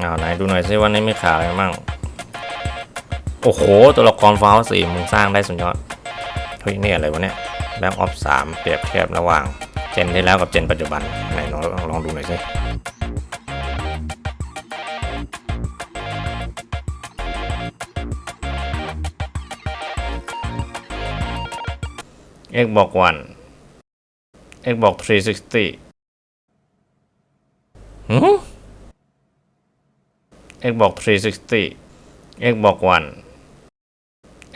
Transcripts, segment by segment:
เอาไหนดูหน่อยซิว่านี่มีข่าวอะไรบ้างโอ้โห ตัวละครฟ้าสี่มึงสร้างได้สุดยอดเฮ้ยนี่อะไรวะเนี่ยแบงค์ออฟสามเปรียบเทียบระหว่าง เจนที่แล้วกับเจนปัจจุบันไหนลองลองลองดูหน่อยสิเอ็กบอกวันเอ็กบอก360หืม Xbox 360 Xbox One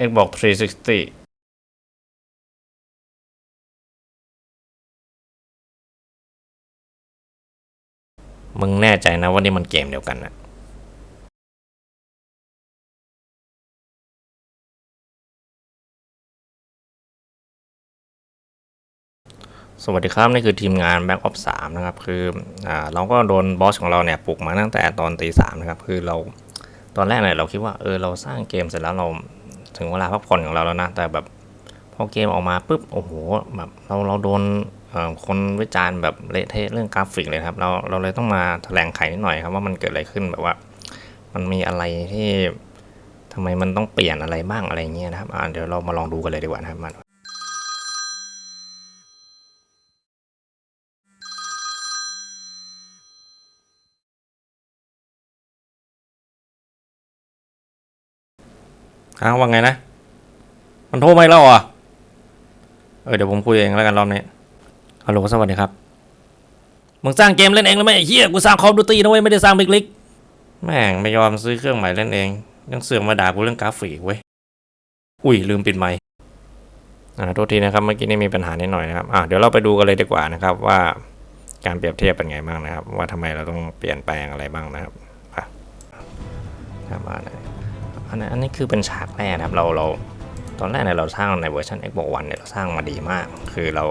Xbox 360 มึงแน่ใจนะว่านี่มันเกมเดียวกันนะ สวัสดีครับ นี่คือทีมงาน Back of 3นะครับ คืออ่าเราก็โดนบอสของเราเนี่ยปลุกมาตั้งแต่ตอนตีสามนะครับ คือเราตอนแรกเนี่ยเราคิดว่าเออเราสร้างเกมเสร็จแล้วเราถึงเวลาพักผ่อนของเราแล้วนะ แต่แบบพอเกมออกมาปุ๊บโอ้โหแบบเราเราโดนคนวิจารณ์แบบเละเทะเรื่องกราฟิกเลยครับ เราเราเลยต้องมาแถลงไขนิดหน่อยครับว่ามันเกิดอะไรขึ้นแบบว่า มันมีอะไรที่ทำไมมันต้องเปลี่ยนอะไรบ้างอะไรเงี้ยนะครับอ่าเดี๋ยวเรามาลองดูกันเลยดีกว่านะครับ ค้างว่าไงนะ มันโทรมาอีกแล้วเหรอะ เออเดี๋ยวผมคุยเองแล้วกันรอบนี้ ฮัลโหลสวัสดีครับ มึงสร้างเกมเล่นเองแล้วไหมไอ้เฮียกูสร้างคอมดูตีนะเว้ยไม่ได้สร้างบิ๊กลิกแม่งไม่ยอมซื้อเครื่องใหม่เล่นเอง ยังเสือกมาด่ากูเรื่องกราฟิกเว้ย อุ้ยลืมปิดไมค์อ่าโทษทีนะครับเมื่อกี้นี่มีปัญหานิดหน่อยนะครับ อ่าเดี๋ยวเราไปดูกันเลยดีกว่านะครับว่าการเปรียบเทียบเป็นไงบ้างนะครับ ว่าทำไมเราต้องเปลี่ยนแปลงอะไรบ้างนะครับอะครับมาเลย อันนั้นอันนี้คือเป็นฉากแรกครับเราเราตอนแรกเนี่ยเราสร้างในเวอร์ชัน Xbox One เนี่ยเราสร้างมาดีมาก คือเรา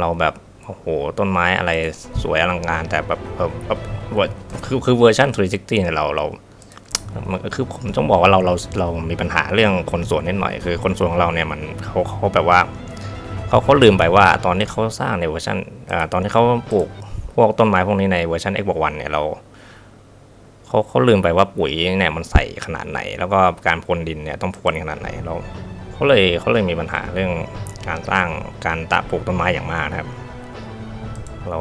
เราแบบโอ้โหต้นไม้อะไรสวยอลังการแต่แบบเออแบบเวอร์คือคือเวอร์ชัน360เนี่ยเราเรามันคือผมต้องบอกว่าเราเราเรามีปัญหาเรื่องคนส่วนนิดหน่อย คือคนส่วนของเราเนี่ยมันเขาเขาแบบว่าเขาเขาลืมไปว่าตอนที่เขาสร้างในเวอร์ชันอ่าตอนที่เขาปลูกพวกต้นไม้พวกนี้ในเวอร์ชัน Xbox One เนี่ยเรา เขาเขาลืมไปว่าปุ๋ยเนี่ยมันใส่ขนาดไหน แล้วก็การพรวนดินเนี่ยต้องพรวนขนาดไหนเราเขาเลยเขาเลยมีปัญหาเรื่องการสร้างการตะปลูกต้นไม้อย่างมากนะครับ เรา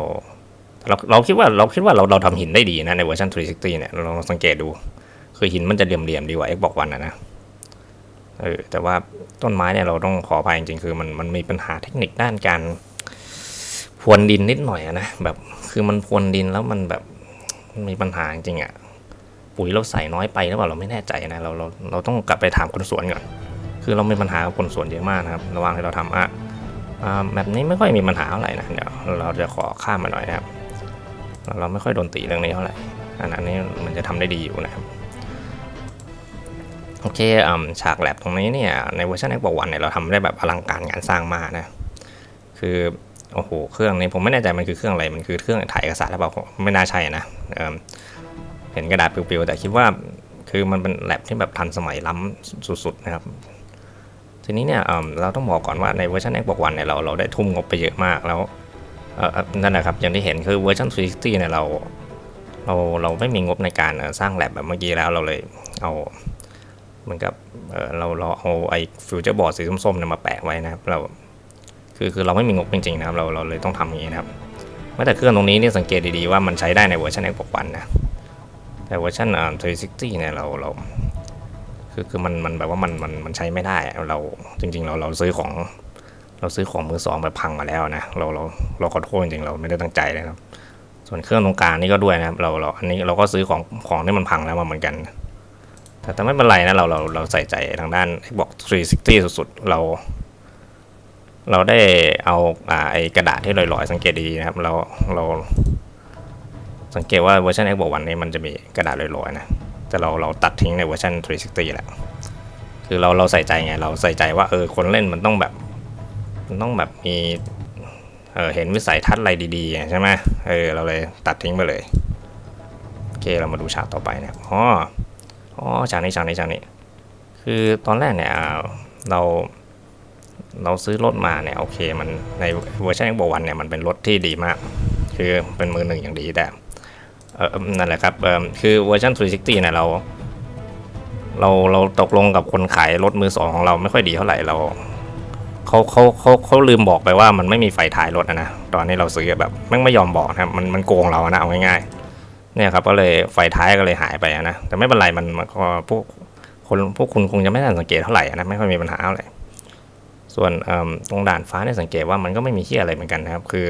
เราเราคิดว่าเราคิดว่าเราเราทำหินได้ดีนะในเวอร์ชัน360เนี่ยเราสังเกตดู คือหินมันจะเหลี่ยมๆดีกว่า Xbox One นะนะเออแต่ว่าต้นไม้เนี่ยเราต้องขออภัยจริงๆคือมันมันมีปัญหาเทคนิคด้านการพรวนดินนิดหน่อยนะแบบคือมันพรวนดินแล้วมันแบบมันมีปัญหาจริงๆอะ ปุ๋ยเราใส่น้อยไปหรือเปล่าเราไม่แน่ใจนะเราเราเราต้องกลับไปถามคนสวนก่อนคือเรามีปัญหากับคนสวนเยอะมากนะครับ ระหว่างที่เราทำอะอ่าแบบนี้ไม่ค่อยมีปัญหาเท่าไหร่นะเดี๋ยวเราจะขอข้ามมาหน่อยนะครับ เราไม่ค่อยโดนตีเรื่องนี้เท่าไหร่อันอันนี้มันจะทำได้ดีอยู่นะครับโอเคอ่าฉากแลบตรงนี้เนี่ยในเวอร์ชัน Xbox One เนี่ยเราทำได้แบบอลังการงานสร้างมากนะคือโอ้โหเครื่องนี้ผมไม่แน่ใจมันคือเครื่องอะไรมันคือเครื่องถ่ายเอกสารหรือเปล่าไม่น่าใช่นะ เห็นกระดาษปิวๆแต่คิดว่าคือมันเป็นแลบที่แบบทันสมัยล้ำสุดๆนะครับ ทีนี้เนี่ยเราต้องบอกก่อนว่าในเวอร์ชัน Xbox One เนี่ยเราเราได้ทุ่มงบไปเยอะมากแล้วนั่นแหละครับอย่างที่เห็นคือเวอร์ชัน360เนี่ยเราเราเราไม่มีงบในการสร้างแลบแบบเมื่อกี้แล้วเราเลยเอาเหมือนกับเอ่อเราเราเอาไอ้ฟิวเจอร์บอร์ดสีส้มๆเนี่ยมาแปะไว้นะครับเราคือคือเราไม่มีงบจริงๆนะครับเราเราเลยต้องทำอย่างนี้นะครับแม้แต่เครื่องตรงนี้เนี่ยสังเกตดีๆว่ามันใช้ได้ในเวอร์ชัน Xbox One นะ แต่เวอร์ชันอ่า360เนี่ยเราเราคือคือมันมันแบบว่ามันมันมันใช้ไม่ได้เราจริง ๆ เราเราซื้อของเราซื้อของมือสองแบบพังมาแล้วนะเราเราเราขอโทษจริงๆเราไม่ได้ตั้งใจเลยครับ ส่วนเครื่องตรงกลางนี่ก็ด้วยนะครับ เราเราอันนี้เราก็ซื้อของของที่มันพังแล้วมาเหมือนกัน แต่แต่ไม่เป็นไรนะเราเราเราใส่ใจทางด้าน Xbox 360 สุดๆเรา เราได้เอาอ่าไอกระดาษที่ลอยๆ สังเกตดีๆนะครับ เราเรา สังเกตว่าเวอร์ชัน Xbox One นี้มันจะมีกระดาษลอยๆนะ แต่เราเราตัดทิ้งในเวอร์ชัน360แหละคือเราเราใส่ใจไง เราใส่ใจว่าเออคนเล่นมันต้องแบบ มันต้องแบบมีเออเห็นวิสัยทัศน์อะไรดีๆ ใช่ไหมเออเราเลยตัดทิ้งไปเลย โอเคเรามาดูฉากต่อไปนะครับอ๋ออ๋อฉากนี้ฉากนี้ฉากนี้ คือตอนแรกเนี่ยเราเราซื้อรถมาเนี่ยโอเคมันในเวอร์ชัน Xbox One เนี่ยมันเป็นรถที่ดีมาก คือเป็นมือหนึ่งอย่างดีแต่ นั่นแหละครับคือเวอร์ชัน360เนี่ยเรา เราเราตกลงกับคนขายรถมือสองของเราไม่ค่อยดีเท่าไหร่เราเขาเขาเขาเขาลืมบอกไปว่ามันไม่มีไฟท้ายรถนะนะตอนนี้เราซื้อแบบแม่งไม่ยอมบอกนะมันมันโกงเรานะเอาง่ายๆเนี่ยครับก็เลยไฟท้ายก็เลยหายไปนะแต่ไม่เป็นไรมันมันก็พวกคนพวกคุณคงจะไม่ทันสังเกตเท่าไหร่นะไม่ค่อยมีปัญหาเท่าไรส่วนตรงด่านฟ้าเนี่ยสังเกตว่ามันก็ไม่มีที่อะไรเหมือนกันนะครับ คือ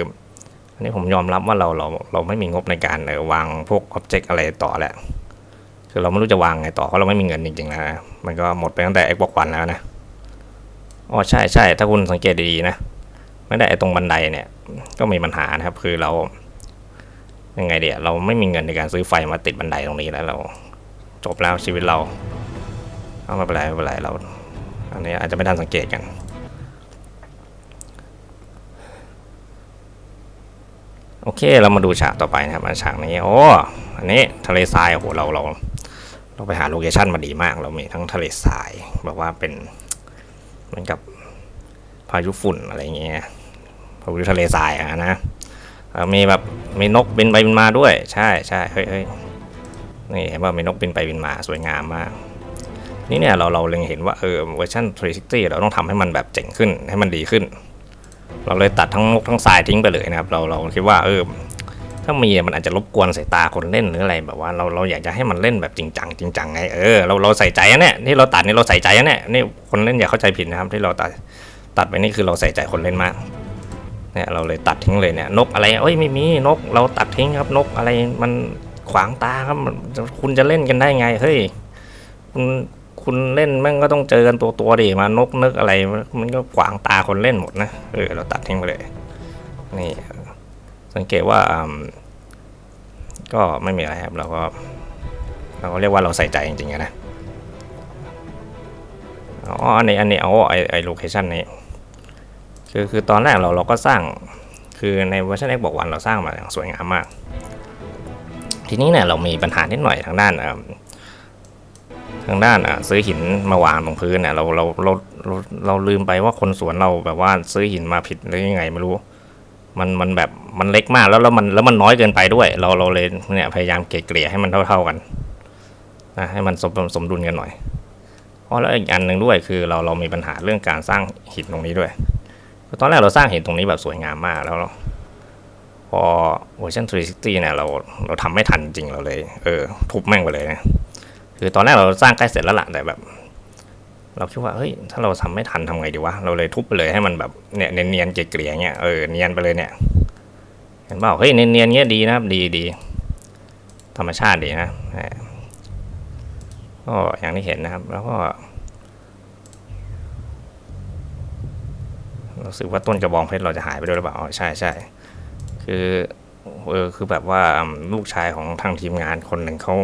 อันนี้ผมยอมรับว่าเราเราเราไม่มีงบในการเออวางพวกอ็อบเจกต์อะไรต่อแหละคือเราไม่รู้จะวางไงต่อเพราะเราไม่มีเงินจริงๆนะมันก็หมดไปตั้งแต่ Xbox One แล้วนะอ๋อใช่ใช่ถ้าคุณสังเกตดีๆนะไม่ได้ไอ้ตรงบันไดเนี่ย ก็มีปัญหานะครับ คือเรายังไงเดี๋ยวเราไม่มีเงินในการซื้อไฟมาติดบันไดตรงนี้แล้วเรา จบแล้วชีวิตเราเอาไม่เป็นไรไม่เป็นไรเรา อันนี้อาจจะไม่ทันสังเกตกัน อเคเรามาดูฉากต่อไปนะครับอันฉากนี้โอ้อันนี้ทะเลทรายโอ้โหเราเราเราไปหาโลเคชั่นมาดีมาก เรามีทั้งทะเลทรายแบบว่าเป็นเหมือนกับพายุฝุ่นอะไรเงี้ยพายุทะเลทรายอะนะเอ่อมีแบบมีนกบินไปบินมาด้วย ใช่ใช่เฮ้ยเฮ้ยนี่เห็นว่ามีนกบินไปบินมาสวยงามมากนี่เนี่ยเราเราเล็งเห็นว่าเออเวอร์ชัน360เราต้องทำให้มันแบบเจ๋งขึ้นให้มันดีขึ้น เราเลยตัดทั้งนกทั้งทรายทิ้งไปเลยนะครับ เราเราคิดว่าเออถ้ามีมันอาจจะรบกวนสายตาคนเล่นหรืออะไรแบบว่าเราเราอยากจะให้มันเล่นแบบจริงจังจริงจังไงเออเราเราใส่ใจนะเนี่ยนี่เราตัดนี่เราใส่ใจนะเนี่ยนี่คนเล่นอย่าเข้าใจผิดนะครับที่เราตัดตัดไปนี่คือเราใส่ใจคนเล่นมากเนี่ยเราเลยตัดทิ้งเลยเนี่ยนกอะไรเอ้ยไม่มีนกเราตัดทิ้งครับนกอะไรมันขวางตาครับคุณจะเล่นกันได้ไงเฮ้ยคุณ คุณเล่นแม่งก็ต้องเจอกันตัวตัวดิมานกนึกอะไร มันก็ขวางตาคนเล่นหมดนะ เออ เราตัดทิ้งไปเลย นี่ สังเกตว่าก็ไม่มีอะไรครับ เราก็เราก็เรียกว่าเราใส่ใจจริงๆนะอ๋ออันนี้อันนี้เอาไอไอโลเคชันนี้คือคือตอนแรกเราเราก็สร้างคือในเวอร์ชัน X บอกวันเราสร้างมาอย่างสวยงามมาก ทีนี้เนี่ยเรามีปัญหานิดหน่อยทางด้านเอิ่ม ทางด้านอะซื้อหินมาวางตรงพื้นเนี่ยเราเราเราเราเราลืมไปว่าคนสวนเราแบบว่าซื้อหินมาผิดหรือยังไงไม่รู้ มันมันแบบมันเล็กมากแล้วแล้วมันแล้วมันน้อยเกินไปด้วย เราเราเลยเนี่ยพยายามเกลี่ยให้มันเท่า ๆกันนะให้มันสมสมดุลกันหน่อยเพราะแล้วอีกอันหนึ่งด้วยคือเราเรามีปัญหาเรื่องการสร้างหินตรงนี้ด้วยตอนแรกเราสร้างหินตรงนี้แบบสวยงามมากแล้วพอเวอร์ชัน360เนี่ยเราเราทำไม่ทันจริงเราเลย เออทุบแม่งไปเลยนะ คือตอนแรกเราสร้างใกล้เสร็จแล้วล่ะแต่แบบ เราคิดว่าเฮ้ยถ้าเราทำไม่ทันทำไงดีวะเราเลยทุบไปเลยให้มันแบบเนี่ยเนียนๆเกลี่ยๆเงี้ยเออเนียนไปเลยเนี่ยเห็นเปล่าเฮ้ยเนียนๆเงี้ยดีนะครับ ดีดีธรรมชาติดีนะก็อย่างที่เห็นนะครับ แล้วก็รู้สึกว่าต้นกระบองเพชรเราจะหายไปด้วยหรือเปล่าใช่ใช่คือเออคือแบบว่าลูกชายของทางทีมงานคนหนึ่งเขา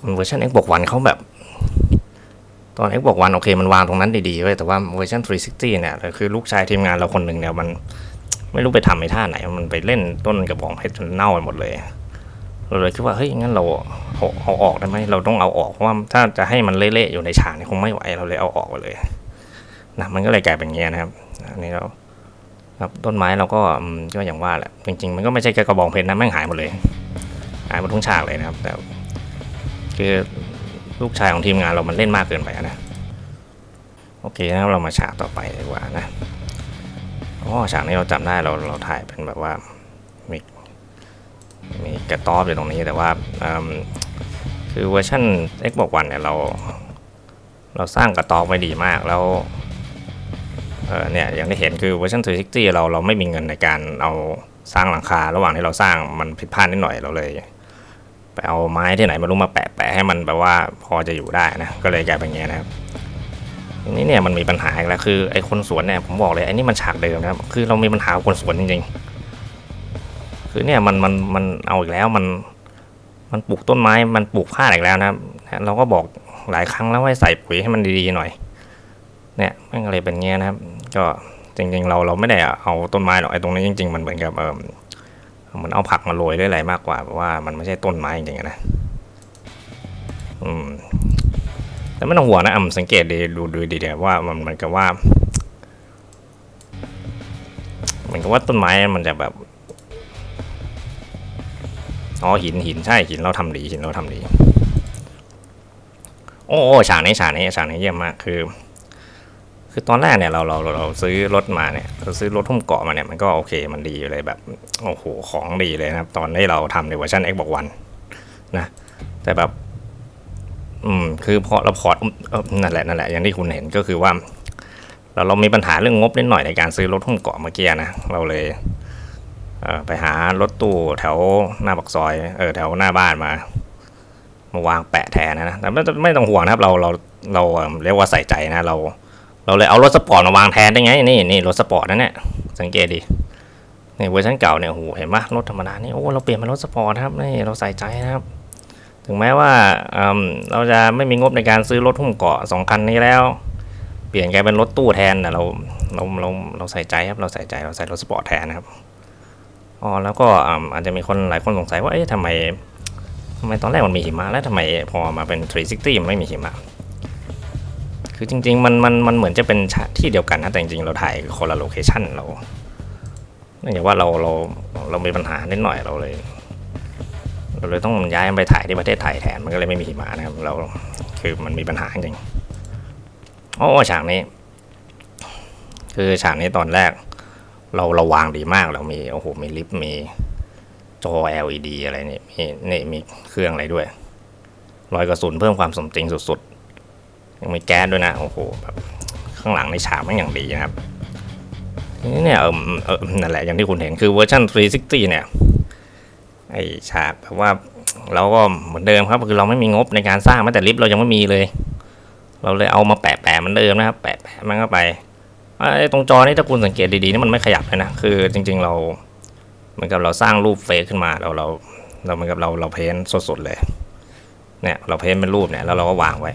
ตอนเวอร์ชัน X บอกวันเขาแบบ ตอน X บอกวันโอเค มันวางตรงนั้นดีๆไว้ยแต่ว่าเวอร์ชัน 360 เนี่ยคือลูกชายทีมงานเราคนหนึ่งเนี่ยมันไม่รู้ไปทำในท่าไหน มันไปเล่นต้นกระบองเพชรจนเน่าไปหมดเลย เราเลยคิดว่า เฮ้ย งั้นเราเอาเอาออกได้ไหมเราต้องเอาออกเพราะว่าถ้าจะให้มันเละๆอยู่ในฉากนี่คงไม่ไหวเราเลยเอาออกไปเลยนะมันก็เลยกลายเป็นงเงี้ยนะครับอันนี้เราครับต้นไม้เราก็ก็อย่างว่าแหละจริงๆ มันก็ไม่ใช่แค่กระบองเพชรนะแม่งหายหมดเลย หายหมดทุกฉากเลยนะครับแต่ คือลูกชายของทีมงานเรามันเล่นมากเกินไปนะ โอเคนะครับเรามาฉากต่อไปดีกว่านะอ๋อฉากนี้เราจำได้เราเราถ่ายเป็นแบบว่ามีมีกระต๊อบอยู่ตรงนี้แต่ว่าคือเวอร์ชัน X บอกวันเนี่ยเรา เราสร้างกระต๊อบไว้ดีมากแล้วเออเนี่ยอย่างที่เห็นคือเวอร์ชัน360เราเราไม่มีเงินในการเอาสร้างหลังคา ระหว่างที่เราสร้างมันผิดพลาดนิดหน่อยเราเลย ไปเอาไม้ที่ไหนไมารู้มาแปะแปะให้มันแบบว่าพอจะอยู่ได้นะก็เลยกลายเป็นอย่างเงี้ยนะครับทีนี้เนี่ยมันมีปัญหาอีกแล้วคือไอ้คนสวนเนี่ยผมบอกเลยไอ้นี่มันฉากเดิมนะครับคือเรามีปัญหาคนสวนจริงๆ คือเนี่ยมันมันมันเอาอีกแล้วมันมันปลูกต้นไม้มันปลูกผ้าดอีกแล้วนะครับเราก็บอกหลายครั้งแล้วให้ใส่ปุ๋ยให้มันดีๆหน่อย เนี่ยแม่งอะไรเป็นเงี้ยนะครับ ก็จริงๆเราเราไม่ได้เอาต้นไม้หรอกไอ้ตรงนี้จริง ๆ มันเหมือนกับเออ เหมือนเอาผักมาโรยหรืออะไรมากกว่าเพราะว่ามันไม่ใช่ต้นไม้จริงๆอะนะอืมแต่ไม่ต้องห่วงนะอ่ำสังเกตดีดูดูดีเดี๋ยวว่ามันเหมือนกับว่าเหมือนกับว่าต้นไม้มันจะแบบอ๋อหินหินใช่หินเราทำดีหินเราทำดี โอ้โอ้ฉากนี้ฉากนี้ฉากนี้เยี่ยมมากคือ คือตอนแรกเนี่ยเราเราเราเราซื้อรถมาเนี่ยเราซื้อรถทุ่มเกาะมาเนี่ยมันก็โอเคมันดีอยู่เลยแบบโอ้โหของดีเลยนะครับ ตอนที่เราทำในเวอร์ชัน Xbox One นะ แต่แบบ อืม คือพอเราพอร์ตนั่นแหละนั่นแหละอย่างที่คุณเห็นก็คือว่า เราเรามีปัญหาเรื่องงบนิดหน่อยในการซื้อรถทุ่มเกาะเมื่อกี้นะเราเลยเไปหารถตู้แถวหน้าปากซอยเออแถวหน้าบ้านมามาวางแปะแทนนะนะแต่ไม่ต้องห่วงนะครับ เราเราเราเรียกว่าใส่ใจนะ เรา เราเลยเอารถสปอร์ตมาวางแทนได้ไงนี่นี่รถสปอร์ตนั่นเนี่ยสังเกตดินี่เวอร์ชันเก่าเนี่ยโหเห็นปะรถธรรมดานี่โอ้เราเปลี่ยนเป็นรถสปอร์ตครับนี่เราใส่ใจนะครับ ถึงแม้ว่าเราจะไม่มีงบในการซื้อรถหุ้มเกาะสองคันนี้แล้ว เปลี่ยนกลายเป็นรถตู้แทนแต่เราเราเราเราใส่ใจครับเราใส่ใจเราใส่รถสปอร์ตแทนนะครับอ๋อแล้วก็อาอาจจะมีคนหลายคนสงสัยว่าเอ๊ะทำไมทำไมตอนแรกมันมีหิมะแล้วทำไมพอมาเป็น 360 มันไม่มีหิมะ คือจริง ๆ มันมันมันเหมือนจะเป็นที่เดียวกันนะแต่จริงๆเราถ่ายคนละโลเคชั่นเราเนื่องจากว่าเราเราเรามีปัญหานิดหน่อยเราเลย เราเลยต้องย้ายไปถ่ายที่ประเทศไทยแทนมันก็เลยไม่มีหิมะนะครับ เราคือมันมีปัญหาจริงๆอ๋อฉากนี้ คือฉากนี้ตอนแรก เราเราวางดีมากเรามีโอ้โหมีลิฟต์มีจอ LED อะไรนี่มีนี่มีเครื่องอะไรด้วย รอยกระสุนเพิ่มความสมจริงสุด ยังมีแก๊สด้วยนะโอ้โหแบบข้างหลังในฉากมันอย่างดีนะครับทีนี้เนี่ยเออเออนั่นแหละอย่างที่คุณเห็นคือเวอร์ชัน360 เนี่ยไอฉากแบบว่าเราก็เหมือนเดิมครับคือเราไม่มีงบในการสร้างแม้แต่ลิฟต์เรายังไม่มีเลย เราเลยเอามาแปะแปะมันเดิมนะครับ แปะแปะมันเข้าไปไอ้ตรงจอนี่ถ้าคุณสังเกตดีๆนี่มันไม่ขยับเลยนะคือจริง ๆ เราเหมือนกับเราสร้างรูปเฟซขึ้นมาเราเราเราเหมือนกับเราเราเพ้นสดๆเลย เนี่ยเราเพ้นเป็นรูปเนี่ยแล้วเราก็วางไว้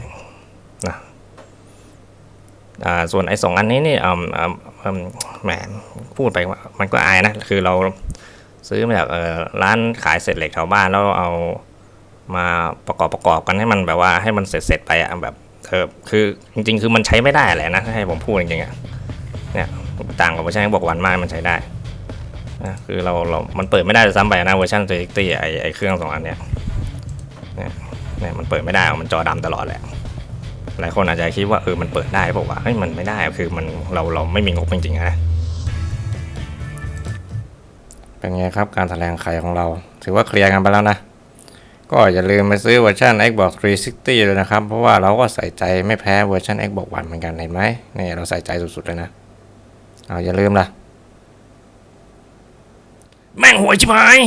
ส่วนไอ้สองอันนี้นี่แหมพูดไปมันก็อายนะ คือเราซื้อมาจากร้านขายเศษเหล็กแถวบ้านแล้วเอามาประกอบประกอบกันให้มันแบบว่าให้มันเสร็จๆไปอะแบบเออคือจริงๆ คือมันใช้ไม่ได้แหละนะให้ผมพูดจริงๆอะเนี่ยต่างกับเวอร์ชันบอกวันมากมันใช้ได้นะคือเราเรา มันเปิดไม่ได้ด้วยซ้ำไปนะเวอร์ชันเจติตี้ไอไอเครื่องสองอันเนี่ยเนี่ยเนี่ยมันเปิดไม่ได้มันจอดำตลอดแหละ หลายคนอาจจะคิดว่าเออมันเปิดได้บอกว่าเฮ้ยมันไม่ได้คือมันเราเราไม่มีงบจริงๆนะเป็นไงครับการแถลงไขของเรา ถือว่าเคลียร์กันไปแล้วนะ ก็อย่าลืมไปซื้อเวอร์ชัน Xbox 360เลยนะครับ เพราะว่าเราก็ใส่ใจไม่แพ้เวอร์ชัน Xbox One เหมือนกันเห็นไหมนี่เราใส่ใจสุดๆเลยนะเอาอย่าลืมล่ะ แม่งหวยชิบหาย